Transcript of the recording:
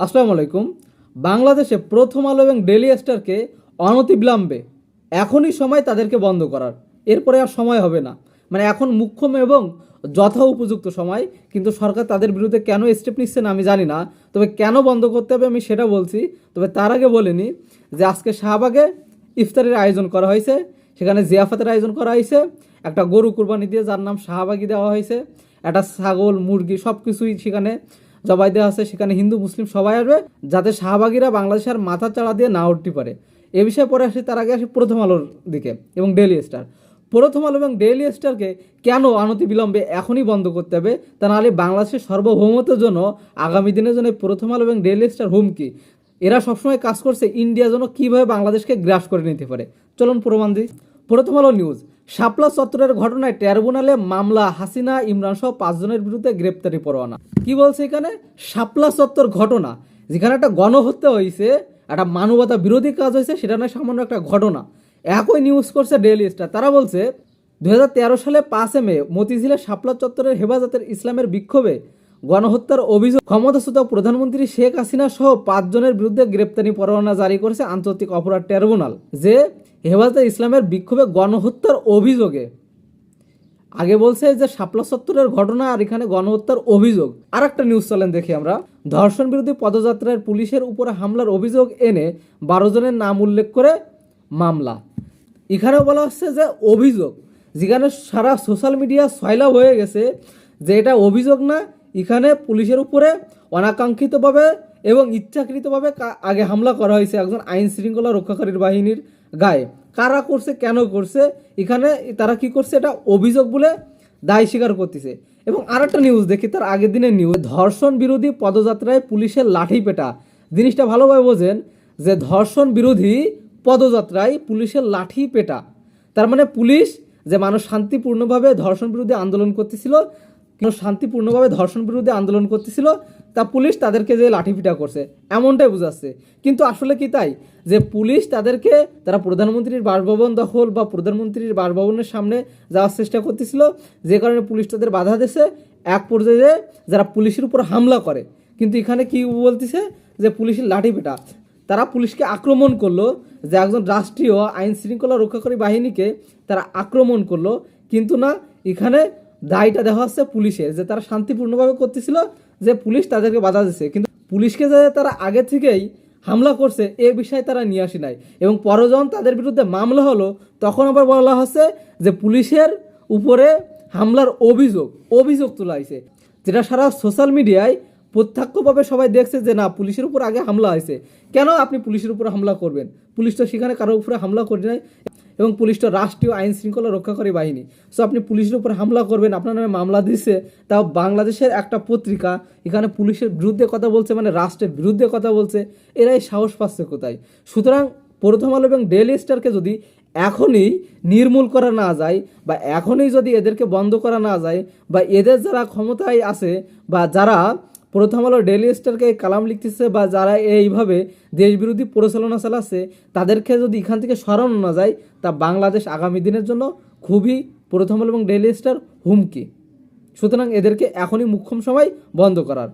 আসসালামু আলাইকুম। বাংলাদেশে প্রথম আলো এবং ডেলি স্টারকে অনতিবিলম্বে এখনই সময় তাদেরকে বন্ধ করার। এরপরে আর সময় হবে না। মানে এখন মুখ্যম এবং যথা উপযুক্ত সময়, কিন্তু সরকার তাদের বিরুদ্ধে কেন স্টেপ নিচ্ছে না আমি জানি না। তবে কেন বন্ধ করতে হবে আমি সেটা বলছি। তবে তার আগে বলিনি যে আজকে শাহবাগে ইফতারের আয়োজন করা হয়েছে। সেখানে জিয়াফাতের আয়োজন করা হয়েছে। একটা গরু কুরবানি দিয়ে যার নাম শাহবাগি দেওয়া হয়েছে। একটা ছাগল, মুরগি সব কিছুই সেখানে জবাই দেওয়া আছে, সেখানে হিন্দু, মুসলিম সবাই আসবে, যাতে শাহবাগীরা বাংলাদেশের মাথা চাড়া দিয়ে না উঠতে পারে। এ বিষয়ে পরে আসি, তার আগে আসি প্রথম আলোর দিকে এবং ডেইলি স্টার প্রথম আলো এবং ডেইলি স্টারকে কেন অনতি বিলম্বে এখনই বন্ধ করতে হবে, তা নাহলে বাংলাদেশের সার্বভৌমত্বের জন্য আগামী দিনের জন্য প্রথম আলো এবং ডেইলি স্টার হুমকি। এরা সবসময় কাজ করছে ইন্ডিয়া যেন কীভাবে বাংলাদেশকে গ্রাস করে নিতে পারে। চলুন প্রমাণ দিই। প্রথম আলো নিউজ। শাপলা চত্বরের ঘটনায় ট্রাইব্যুনালে মামলা হাসিনা, ইমরান সহ পাঁচজনের বিরুদ্ধে গ্রেপ্তারি পরোয়ানা। কি বলছে এখানে? শাপলা চত্বর ঘটনা, যেখানে একটা গণহত্যা হয়েছে একটা মানবতা বিরোধী কাজ হয়েছে সেটা নয়, সামান্য একটা ঘটনা। একই নিউজ করছে ডেইলি স্টার তারা বলছে দুহাজার তেরো সালে পাঁচে মে মতিঝিলের শাপলা চত্বরের হেফাজতের ইসলামের বিক্ষোভে গণহত্যার অভিযোগ। ক্ষমতাচ্যুত প্রধানমন্ত্রী শেখ হাসিনা সহ পাঁচজনের বিরুদ্ধে গ্রেপ্তারি পরোয়ানা জারি করেছে আন্তর্জাতিক অপরাধ ট্রাইব্যুনাল, যে হেফাজতে ইসলামের বিক্ষোভে গণহত্যার অভিযোগে। আগে বলছে যে শাপলা সত্তরের ঘটনা আর এখানে গণহত্যার অভিযোগ। আর একটা নিউজ চ্যানেল দেখি আমরা। ধর্ষণ বিরোধী পদযাত্রায় পুলিশের উপরে হামলার অভিযোগ এনে বারো জনের নাম উল্লেখ করে মামলা। এখানেও বলা হচ্ছে যে অভিযোগ, যেখানে সারা সোশ্যাল মিডিয়া সয়লাভ হয়ে গেছে যে এটা অভিযোগ না এখানে পুলিশের উপরে অনাকাঙ্ক্ষিতভাবে এবং ইচ্ছাকৃতভাবে আগে হামলা করা হয়েছে একজন আইন শৃঙ্খলা রক্ষাকারীর বাহিনীর গায়ে। কারা করছে, কেন করছে, এখানে তারা কি করছে, এটা অভিযোগ বলে দায় স্বীকার করতেছে। এবং আরেকটা নিউজ দেখি, তার আগের দিনের নিউজ ধর্ষণ বিরোধী পদযাত্রায় পুলিশের লাঠি পেটা জিনিসটা ভালোভাবে বোঝেন যে ধর্ষণ বিরোধী পদযাত্রায় পুলিশের লাঠি পেটা তার মানে পুলিশ যে মানুষ শান্তিপূর্ণভাবে ধর্ষণ বিরোধী আন্দোলন করতেছিল শান্তিপূর্ণভাবে ধর্ষণ বিরুদ্ধে আন্দোলন করতেছিল, তা পুলিশ তাদেরকে যে লাঠিপিটা করছে, এমনটাই বোঝাচ্ছে। কিন্তু আসলে কি তাই? যে পুলিশ তাদেরকে, তারা প্রধানমন্ত্রীর বাসভবন দখল বা প্রধানমন্ত্রীর বাসভবনের সামনে যাওয়ার চেষ্টা করতেছিল, যে কারণে পুলিশ তাদের বাধা দিয়েছে। এক পর্যায়ে যারা পুলিশের উপর হামলা করে, কিন্তু এখানে কি বলতেছে? যে পুলিশের লাঠিপেটা। তারা পুলিশকে আক্রমণ করল, যে একজন রাষ্ট্রীয় আইন শৃঙ্খলা রক্ষাকারী বাহিনীকে তারা আক্রমণ করল, কিন্তু না, এখানে দায়টা দেওয়া হচ্ছে পুলিশের, যে তারা শান্তিপূর্ণভাবে করতেছিল যে পুলিশ তাদেরকে বাধা দিচ্ছে কিন্তু পুলিশকে যে তারা আগে থেকেই হামলা করছে, এ বিষয়ে তারা নিয়ে আসি নাই। এবং পরে যখন তাদের বিরুদ্ধে মামলা হলো, তখন আবার বলা হচ্ছে যে পুলিশের উপরে হামলার অভিযোগ অভিযোগ তোলা যেটা সারা সোশ্যাল মিডিয়ায় প্রত্যক্ষভাবে সবাই দেখছে যে না, পুলিশের উপর আগে হামলা হয়েছে। কেন আপনি পুলিশের উপর হামলা করবেন? পুলিশ তো সেখানে কারোর উপরে হামলা করে নাই। এবং পুলিশটা রাষ্ট্রীয় আইন শৃঙ্খলা রক্ষাকারী বাহিনী। সো আপনি পুলিশের উপর হামলা করবেন, আপনার নামে মামলা দিচ্ছে তাও বাংলাদেশের একটা পত্রিকা, এখানে পুলিশের বিরুদ্ধে কথা বলছে মানে রাষ্ট্রের বিরুদ্ধে কথা বলছে, এরাই সাহস পাচ্ছে কোথায়? সুতরাং প্রথম আলো এবং ডেইলি স্টারকে যদি এখনই নির্মূল করা না যায় বা এখনই যদি এদেরকে বন্ধ করা না যায় বা এদের যারা ক্ষমতায় আছে বা যারা প্রথম আলো ডেলি স্টারকে কালাম লিখতেছে বা যারা এইভাবে দেশবিরোধী পরিচালনা চালাচ্ছে, তাদেরকে যদি এখান থেকে সরানো না যায়, তা বাংলাদেশ আগামী দিনের জন্য খুবই প্রথম আলো এবং ডেলি স্টার হুমকি। সুতরাং এদেরকে এখনই মুখ্যম সময় বন্ধ করার।